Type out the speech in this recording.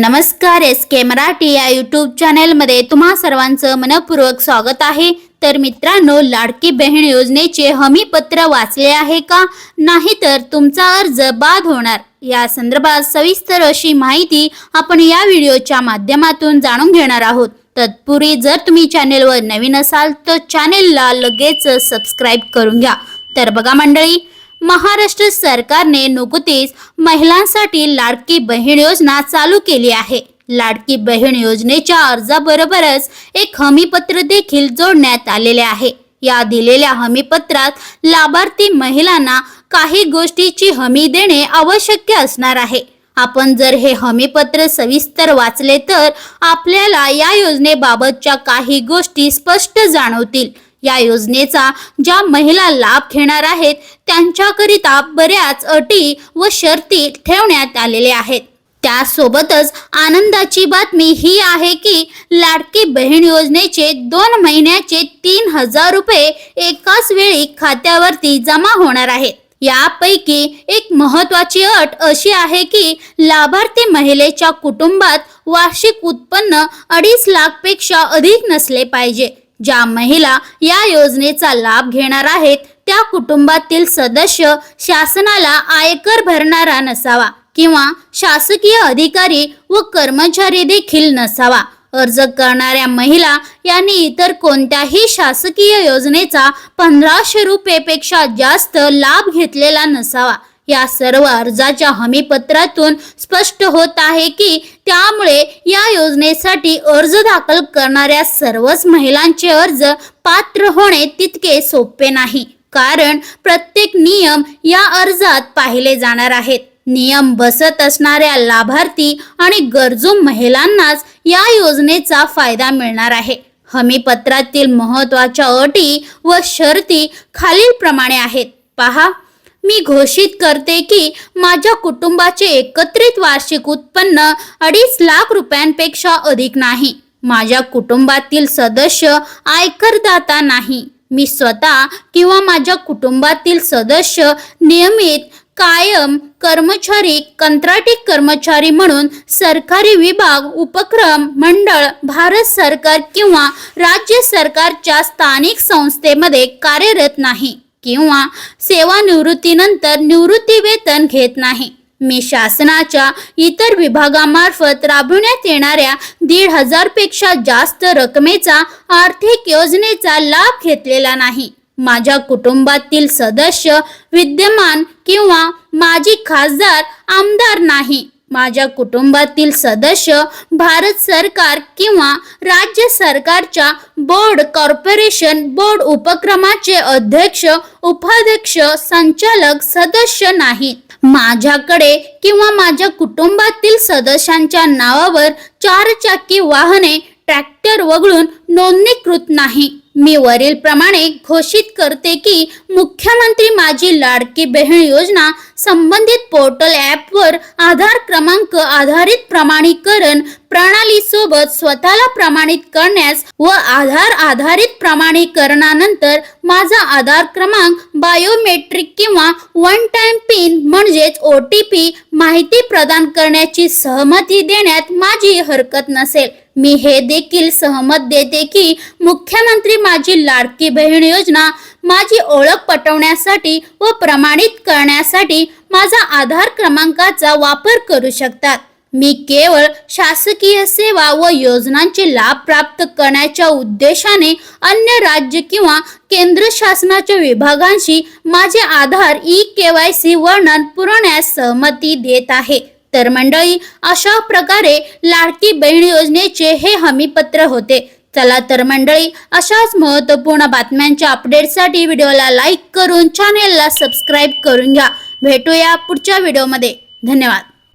नमस्कार एस के मराठी या यूट्यूब चॅनेलमध्ये तुम्हा सर्वांचं मनपूर्वक स्वागत आहे. तर मित्रांनो लाडकी बहीण योजनेचे हमी पत्र वाचले आहे का? नाही तर तुमचा अर्ज बाद होणार. या संदर्भात सविस्तर अशी माहिती आपण या व्हिडिओच्या माध्यमातून जाणून घेणार आहोत. तत्पूर्वी जर तुम्ही चॅनेलवर नवीन असाल तर चॅनेलला लगेच सबस्क्राईब करून घ्या. तर बघा मंडळी महाराष्ट्र सरकारने नुकतीच महिलांसाठी लाडकी बहीण योजना चालू केली आहे. लाडकी बहीण योजनेच्या अर्जाबरोबरच एक हमीपत्र देखील जोडण्यात आलेले आहे. या दिलेल्या हमीपत्रात लाभार्थी महिलांना काही गोष्टीची हमी देणे आवश्यक असणार आहे. आपण जर हे हमीपत्र सविस्तर वाचले तर आपल्याला या योजनेबाबतच्या काही गोष्टी स्पष्ट जाणवतील. या योजनेचा ज्या महिला लाभ घेणार आहेत त्यांच्याकरिता बऱ्याच अटी व शर्ती ठेवण्यात आलेल्या आहेत. त्यासोबतच आनंदाची बातमी ही आहे की लाडकी बहीण योजनेचे दोन महिन्याचे तीन हजार रुपये एकाच वेळी खात्यावरती जमा होणार आहेत. यापैकी एक महत्वाची अट अशी आहे की लाभार्थी महिलेच्या कुटुंबात वार्षिक उत्पन्न अडीच लाखपेक्षा अधिक नसले पाहिजे. ज्या महिला या योजनेचा लाभ घेणार आहेत त्या कुटुंबातील सदस्य शासनाला आयकर भरणारा नसावा किंवा शासकीय अधिकारी व कर्मचारी देखील नसावा. अर्ज करणाऱ्या महिला यांनी इतर कोणत्याही शासकीय योजनेचा पंधराशे रुपयेपेक्षा जास्त लाभ घेतलेला नसावा. या सर्व अर्जाच्या हमीपत्रातून स्पष्ट होत आहे की त्यामुळे या योजनेसाठी अर्ज दाखल करणाऱ्या सर्वच महिलांचे अर्ज पात्र होणे तितके सोपे नाही. कारण प्रत्येक नियम या अर्जात पाहिले जाणार आहेत. नियम बसत असणाऱ्या लाभार्थी आणि गरजू महिलांनाच या योजनेचा फायदा मिळणार आहे. हमीपत्रातील महत्त्वाच्या अटी व शर्ती खालीलप्रमाणे आहेत. पहा मी घोषित करते की माझ्या कुटुंबाचे एकत्रित वार्षिक उत्पन्न अडीच लाख रुपयांपेक्षा अधिक नाही. माझ्या कुटुंबातील सदस्य आयकरदाता नाही. मी स्वतः किंवा माझ्या कुटुंबातील सदस्य नियमित कायम कर्मचारी कंत्राटी कर्मचारी म्हणून सरकारी विभाग उपक्रम मंडळ भारत सरकार किंवा राज्य सरकारच्या स्थानिक संस्थेमध्ये कार्यरत नाही. किंवा सेवानिवृत्तीनंतर निवृत्ती वेतन घेत नाही. मी शासनाच्या इतर विभागामार्फत राबविण्यात येणाऱ्या दीड हजारपेक्षा जास्त रकमेचा आर्थिक योजनेचा लाभ घेतलेला नाही. माझ्या कुटुंबातील सदस्य विद्यमान किंवा माजी खासदार आमदार नाही. माझ्या कुटुंबातील सदस्य भारत सरकार किंवा राज्य सरकारच्या बोर्ड कॉर्पोरेशन बोर्ड उपक्रमाचे अध्यक्ष उपाध्यक्ष संचालक सदस्य नाहीत. माझ्याकडे किंवा माझ्या कुटुंबातील सदस्यांच्या नावावर चारचाकी वाहने ट्रॅक्टर वगळून नोंदणीकृत नाही. मी वरील प्रमाणे घोषित करते की मुख्यमंत्री माझी लाडकी बहीण योजना संबंधित पोर्टल ॲपवर आधार क्रमांक आधारित प्रमाणीकरण प्रणालीसोबत स्वतःला प्रमाणित करण्यास व आधार आधारित प्रमाणीकरणानंतर माझा आधार क्रमांक बायोमेट्रिक किंवा वन टाइम पिन म्हणजेच ओ टी पी माहिती प्रदान करण्याची सहमती देण्यात माझी हरकत नसेल. मी हे देखील सहमत देते की मुख्यमंत्री माझी लाडकी बहीण योजना माझी ओळख पटवण्यासाठी व प्रमाणित करण्यासाठी माझा आधार क्रमांकाचा वापर करू शकतात. मी केवळ शासकीय सेवा व योजनांचे लाभ प्राप्त करण्याच्या उद्देशाने अन्य राज्य किंवा केंद्र शासनाच्या विभागांशी माझे Aadhaar E K Y C वर्णन पुरवण्यास सहमती देत आहे. तर मंडळी अशा प्रकारे लाडकी बहीण योजनेचे हे हमीपत्र होते. चला तर मंडळी अशाच महत्त्वपूर्ण बातम्यांच्या अपडेटसाठी व्हिडिओला लाईक करून चॅनेलला सबस्क्राईब करून घ्या. भेटूया पुढच्या व्हिडिओमध्ये. धन्यवाद.